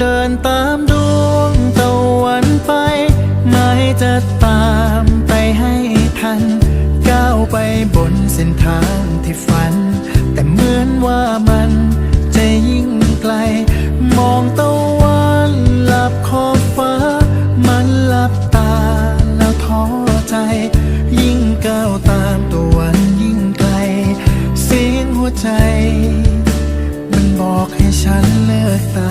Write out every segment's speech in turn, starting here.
เดินตามดวงตะวันไป ไม่จะตามไปให้ทัน ก้าวไปบนเส้นทางที่ฝัน แต่เหมือนว่ามันจะยิ่งไกล มองตะวันหลับขอบฟ้า มันหลับตาแล้วท้อใจ ยิ่งก้าวตามตะวันยิ่งไกล เสียงหัวใจ มันบอกให้ฉันเลิกตา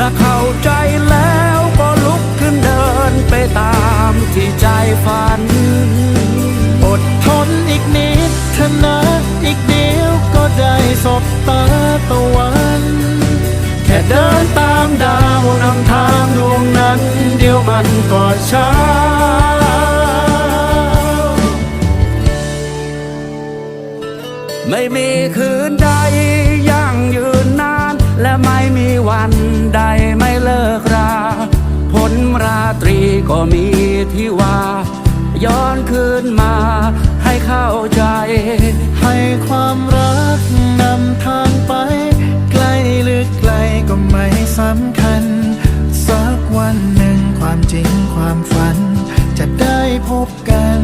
ถ้าเข้าใจแล้วก็ลุกขึ้นเดินไปตามที่ใจฝัน อดทนอีกนิดเถอะนะอีกเดียวก็ได้สบตาตะวัน แค่เดินตามดาวนำทางดวงนั้น เดียวมันก็เช้าไม่มีคืนใด ย้อนคืนมา ให้เข้าใจ ให้ความรักนำทางไป ไกลหรือไกลก็ไม่สำคัญ สักวันหนึ่งความจริงความฝัน จะได้พบกัน